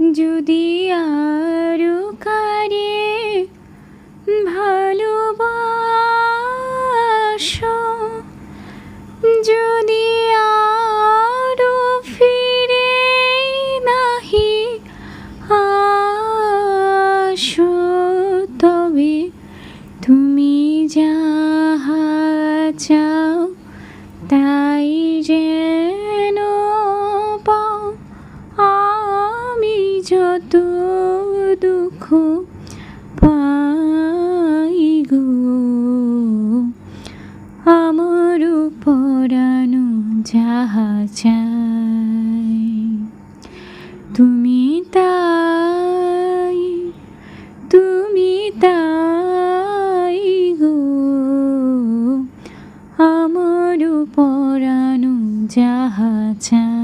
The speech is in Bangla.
যদি আরও কারে ভালোবাসো যদি আরও ফিরে নাহি আসো তবে তুমি যাহা চাও কত দুঃখ পাই গো। আমার পরানো যাহা চাই, তুমি তাই তুমি তাই গো। আমার পরানো যাহা চাই